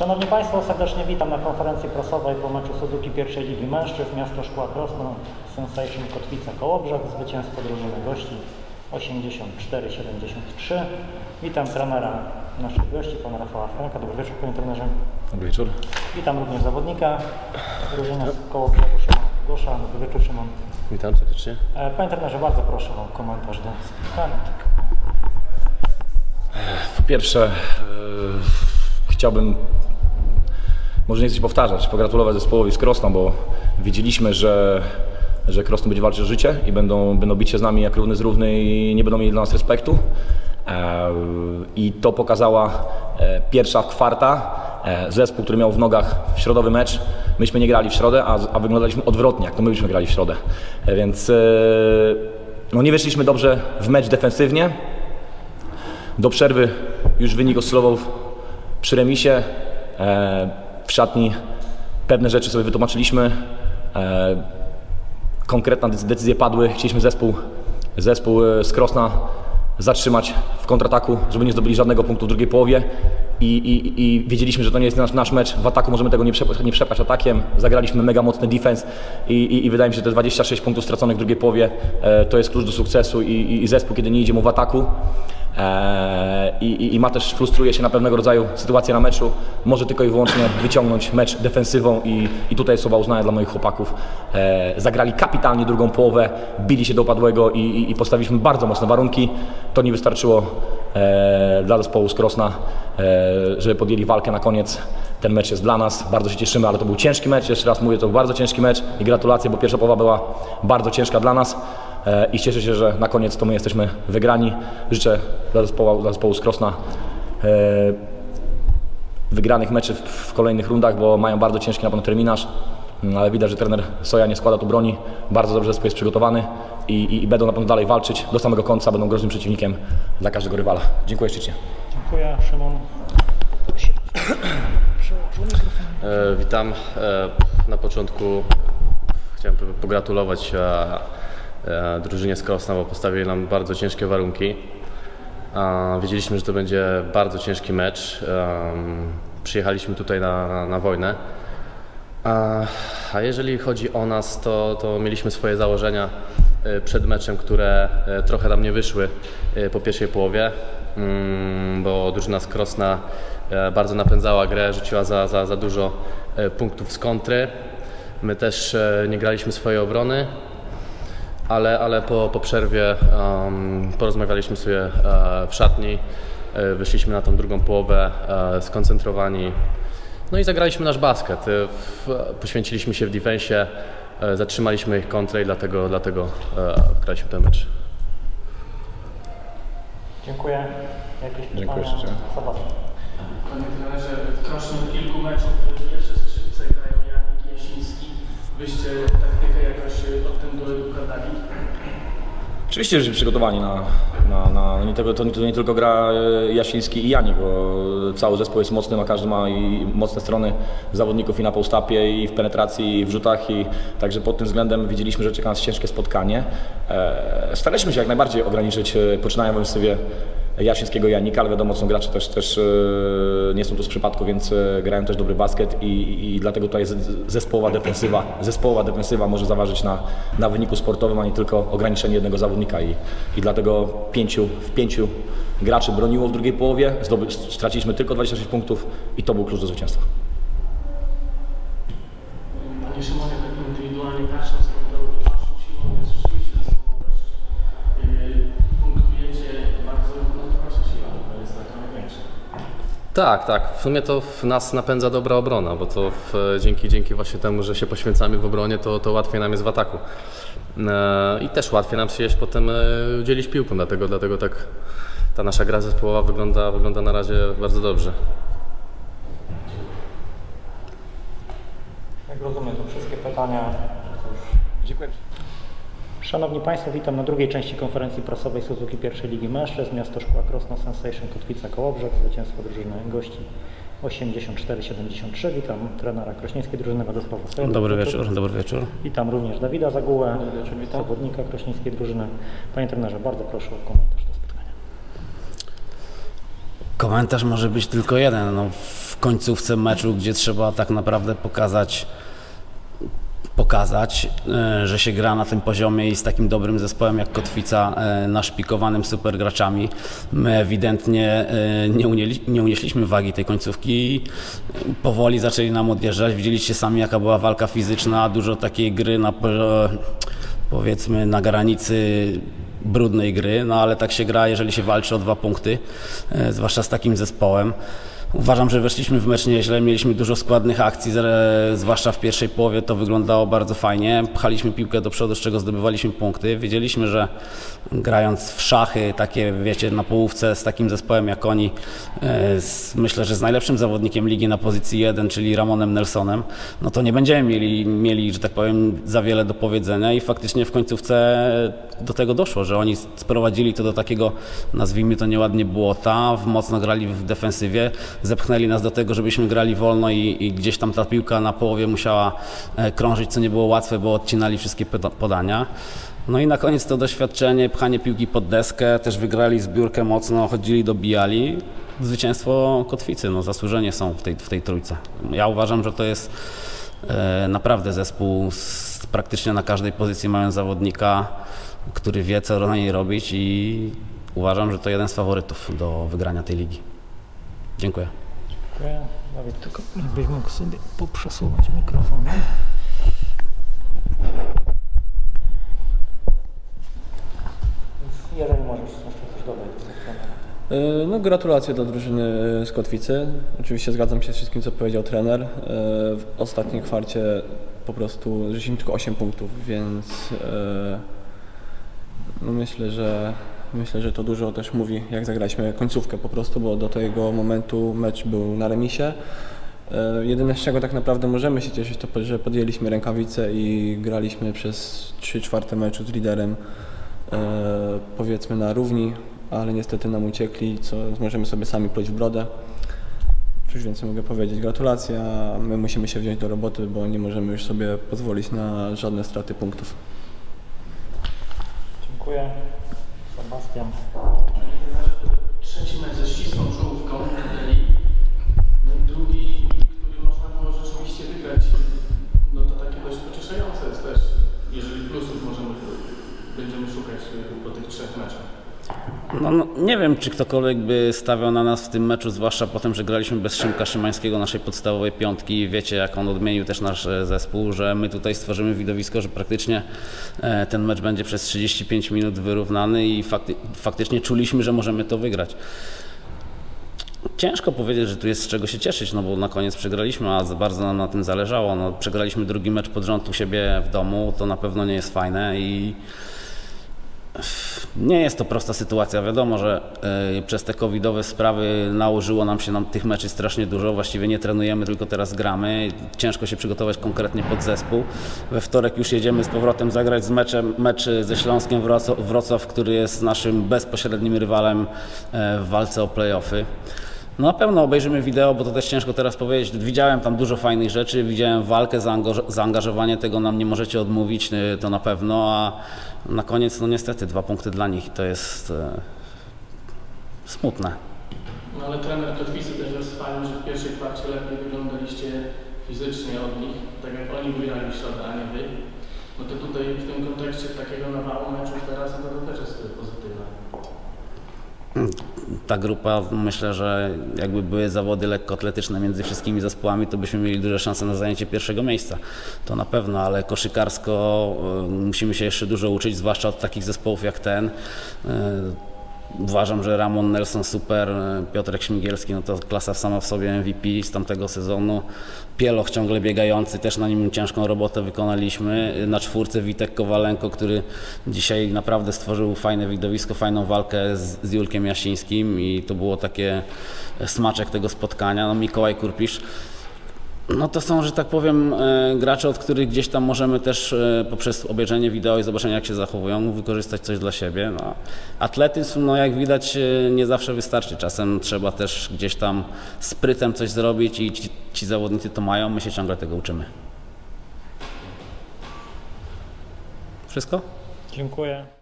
Szanowni Państwo, serdecznie witam na konferencji prasowej po meczu Suzuki pierwszej Ligi Mężczyzn Miasto Szkła Krosno Sensation Kotwica Kołobrzeg, zwycięstwo drużyny gości 84-73. Witam trenera naszych gości, pana Rafała Franka. Dobry wieczór, panie trenerze. Dobry wieczór. Witam również zawodnika drużyny z Kołobrzegu, Szymon Gosza. Dobry wieczór, Szymon. Witam serdecznie. E, Panie trenerze, bardzo proszę o komentarz do spotkania. Po pierwsze, e, chciałbym, może nie chcę się powtarzać, pogratulować zespołowi z Krosna, bo wiedzieliśmy, że, że Krosno będzie walczyć o życie i będą, będą bić się z nami jak równy z równy i nie będą mieli dla nas respektu. E, I to pokazała e, pierwsza kwarta. E, Zespół, który miał w nogach środowy mecz, myśmy nie grali w środę, a, a wyglądaliśmy odwrotnie, jak to my byśmy grali w środę. Więc no nie weszliśmy dobrze w mecz defensywnie. Do przerwy już wynik oscylował przy remisie. W szatni pewne rzeczy sobie wytłumaczyliśmy. E, konkretne dec- decyzje padły. Chcieliśmy zespół, zespół e, z Krosna zatrzymać w kontrataku, żeby nie zdobyli żadnego punktu w drugiej połowie. I, i, I wiedzieliśmy, że to nie jest nasz, nasz mecz. W ataku możemy tego nie, przep- nie przepaść atakiem. Zagraliśmy mega mocny defense i, i, i wydaje mi się, że te 26 punktów straconych w drugiej połowie e, to jest klucz do sukcesu i, i, i zespół, kiedy nie idzie mu w ataku, Eee, I, i, ma też frustruje się na pewnego rodzaju sytuację na meczu. Może tylko i wyłącznie wyciągnąć mecz defensywą i, i tutaj słowa uznania dla moich chłopaków. Eee, zagrali kapitalnie drugą połowę, bili się do upadłego i, i, i postawiliśmy bardzo mocne warunki. To nie wystarczyło eee, dla zespołu z Krosna, żeby podjęli walkę na koniec. Ten mecz jest dla nas, bardzo się cieszymy, ale to był ciężki mecz. Jeszcze raz mówię, to był bardzo ciężki mecz i gratulacje, bo pierwsza połowa była bardzo ciężka dla nas. E, i cieszę się, że na koniec to my jesteśmy wygrani. Życzę dla zespołu, dla zespołu z Krosna e, wygranych meczy w, kolejnych rundach, bo mają bardzo ciężki na pewno terminarz, Mm, ale widać, że trener Soja nie składa tu broni. Bardzo dobrze zespół jest przygotowany i, i, i będą na pewno dalej walczyć do samego końca, będą groźnym przeciwnikiem dla każdego rywala. Dziękuję ślicznie. Dziękuję, Szymon. E, Witam. E, Na początku chciałem po- pogratulować e, drużynie z Krosna, postawili nam bardzo ciężkie warunki. Wiedzieliśmy, że to będzie bardzo ciężki mecz. Przyjechaliśmy tutaj na, na, wojnę. A, a jeżeli chodzi o nas, to, to mieliśmy swoje założenia e, przed meczem, które e, trochę nam nie wyszły e, po pierwszej połowie, mm, bo drużyna z Krosna e, bardzo napędzała grę, rzuciła za, za, za dużo e, punktów z kontry. My też e, nie graliśmy swojej obrony, ale, ale po, po przerwie um, porozmawialiśmy sobie e, w szatni, e, wyszliśmy na tą drugą połowę e, skoncentrowani. No i zagraliśmy nasz basket. E, w, poświęciliśmy się w defensie, e, zatrzymaliśmy ich kontrę i dlatego, dlatego e, graliśmy ten mecz. Dziękuję. Jakieś pytania? Dziękuję szczerze. Sebastian. Panie trenerze, w od kilku meczów pierwsze skrzypce grają Janik Jasiński. Wyście taktykę jakoś od? Oczywiście, że jesteśmy przygotowani na, na, na nie tylko, to, to nie tylko gra e, Jasiński i Janik, bo cały zespół jest mocny, ma każdy ma i mocne strony zawodników i na postapie, i w penetracji, i w rzutach, i także pod tym względem widzieliśmy, że czeka nas ciężkie spotkanie. E, staraliśmy się jak najbardziej ograniczyć e, poczynania w Jasińskiego Janika, ale wiadomo, są gracze też, też e, nie są tu z przypadku, więc e, grają też dobry basket i, i, dlatego tutaj zespołowa defensywa, zespołowa defensywa może zaważyć na, na wyniku sportowym, a nie tylko ograniczenie jednego zawodnika i, i dlatego pięciu, w pięciu graczy broniło w drugiej połowie, straciliśmy tylko 26 punktów i to był klucz do zwycięstwa. Tak, tak. W sumie to w nas napędza dobra obrona, bo to w, dzięki, dzięki właśnie temu, że się poświęcamy w obronie, to, to łatwiej nam jest w ataku. E, I też łatwiej nam się jest potem e, dzielić piłką, dlatego, dlatego tak ta nasza gra zespołowa wygląda, wygląda na razie bardzo dobrze. Jak rozumiem, to wszystkie pytania. Dziękuję. Szanowni Państwo, witam na drugiej części konferencji prasowej Suzuki pierwszej Ligi Mężczyzn. Miasto Szkła Krosno Sensation Kotwica Kołobrzeg. Zwycięstwo drużyny gości 84-73. Witam trenera krośnieńskiej drużyny Władysława Sejru. Dobry wieczór, dobry wieczór. Witam również Dawida Zagułę, zawodnika krośnieńskiej drużyny. Panie trenerze, bardzo proszę o komentarz do spotkania. Komentarz może być tylko jeden. No, w końcówce meczu, gdzie trzeba tak naprawdę pokazać pokazać, e, że się gra na tym poziomie i z takim dobrym zespołem jak Kotwica, e, naszpikowanym super graczami. My ewidentnie e, nie, unieli, nie unieśliśmy wagi tej końcówki i powoli zaczęli nam odjeżdżać. Widzieliście sami jaka była walka fizyczna, dużo takiej gry na po- powiedzmy na granicy brudnej gry, no ale tak się gra, jeżeli się walczy o dwa punkty, zwłaszcza z takim zespołem. Uważam, że weszliśmy w mecz nieźle, mieliśmy dużo składnych akcji, zwłaszcza w pierwszej połowie to wyglądało bardzo fajnie. Pchaliśmy piłkę do przodu, z czego zdobywaliśmy punkty. Wiedzieliśmy, że grając w szachy, takie wiecie, na połówce z takim zespołem jak oni, e, z, myślę, że z najlepszym zawodnikiem ligi na pozycji 1, czyli Ramonem Nelsonem, no to nie będziemy mieli, mieli, że tak powiem, za wiele do powiedzenia i faktycznie w końcówce do tego doszło, że oni sprowadzili to do takiego, nazwijmy to nieładnie, błota, mocno grali w defensywie, zepchnęli nas do tego, żebyśmy grali wolno i, i gdzieś tam ta piłka na połowie musiała e, krążyć, co nie było łatwe, bo odcinali wszystkie poda- podania. No i na koniec to doświadczenie, pchanie piłki pod deskę, też wygrali zbiórkę mocno, chodzili, dobijali. Zwycięstwo Kotwicy, no zasłużenie są w tej, w tej trójce. Ja uważam, że to jest e, naprawdę zespół z, praktycznie na każdej pozycji mają zawodnika, który wie, co na niej robić i uważam, że to jeden z faworytów do wygrania tej ligi. Dziękuję. Dziękuję. Dawid, tylko jakbyś mógł sobie poprzesuwać mikrofon. Jeżeli możesz jeszcze coś dodać do. E, No, gratulacje dla drużyny z Kotwicy. Oczywiście zgadzam się z wszystkim, co powiedział trener. E, W ostatniej kwarcie po prostu rzuciliśmy tylko 8 punktów, więc e, no myślę, że myślę, że to dużo też mówi, jak zagraliśmy końcówkę po prostu, bo do tego momentu mecz był na remisie. E, Jedyne z czego tak naprawdę możemy się cieszyć, to że podjęliśmy rękawice i graliśmy przez 3 czwarte meczu z liderem e, powiedzmy na równi, ale niestety nam uciekli, co możemy sobie sami pluć w brodę. Cóż więcej mogę powiedzieć? Gratulacje, my musimy się wziąć do roboty, bo nie możemy już sobie pozwolić na żadne straty punktów. Dziękuję. Sebastian. Trzeci mecz ze ścisłą czołówką Italy. No i drugi, który można było rzeczywiście wygrać, no to takie dość pocieszające jest też, jeżeli plusów możemy, będziemy szukać y, po tych trzech meczach. No, no, nie wiem, czy ktokolwiek by stawiał na nas w tym meczu, zwłaszcza po tym, że graliśmy bez Szymka Szymańskiego, naszej podstawowej piątki. Wiecie, jak on odmienił też nasz e, zespół, że my tutaj stworzymy widowisko, że praktycznie e, ten mecz będzie przez 35 minut wyrównany i fakty, faktycznie czuliśmy, że możemy to wygrać. Ciężko powiedzieć, że tu jest z czego się cieszyć, no bo na koniec przegraliśmy, a bardzo nam na tym zależało. No, przegraliśmy drugi mecz pod rząd u siebie w domu, to na pewno nie jest fajne i nie jest to prosta sytuacja. Wiadomo, że y, przez te covidowe sprawy nałożyło nam się nam tych meczy strasznie dużo. Właściwie nie trenujemy, tylko teraz gramy. Ciężko się przygotować konkretnie pod zespół. We wtorek już jedziemy z powrotem zagrać z meczem, mecz ze Śląskiem Wrocław, Wrocław który jest naszym bezpośrednim rywalem e, w walce o playoffy. No na pewno obejrzymy wideo, bo to też ciężko teraz powiedzieć. Widziałem tam dużo fajnych rzeczy, widziałem walkę, zaangaż- zaangażowanie, tego nam nie możecie odmówić, y, to na pewno, a na koniec no niestety dwa punkty dla nich i to jest e, smutne. No ale trener Kotwicy też jest fajny, że w pierwszej kwarcie lepiej wyglądaliście fizycznie od nich, tak jak oni wygrali w środę, a nie wy. No to tutaj w tym kontekście takiego nawału meczów teraz no to też jest pozytywne. Ta grupa, myślę, że jakby były zawody lekkoatletyczne między wszystkimi zespołami, to byśmy mieli duże szanse na zajęcie pierwszego miejsca. To na pewno, ale koszykarsko e, musimy się jeszcze dużo uczyć, zwłaszcza od takich zespołów jak ten. Uważam, że Ramon Nelson super, Piotrek Śmigielski, no to klasa sama w sobie MVP z tamtego sezonu. Pieloch ciągle biegający, też na nim ciężką robotę wykonaliśmy. Na czwórce Witek Kowalenko, który dzisiaj naprawdę stworzył fajne widowisko, fajną walkę z, z Julkiem Jasińskim i to było takie smaczek tego spotkania. No Mikołaj Kurpisz. No to są, że tak powiem, e, gracze, od których gdzieś tam możemy też e, poprzez obejrzenie wideo i zobaczenie jak się zachowują, wykorzystać coś dla siebie. No. Atletyzm, no jak widać, e, nie zawsze wystarczy. Czasem trzeba też gdzieś tam sprytem coś zrobić i ci, ci zawodnicy to mają, my się ciągle tego uczymy. Wszystko? Dziękuję.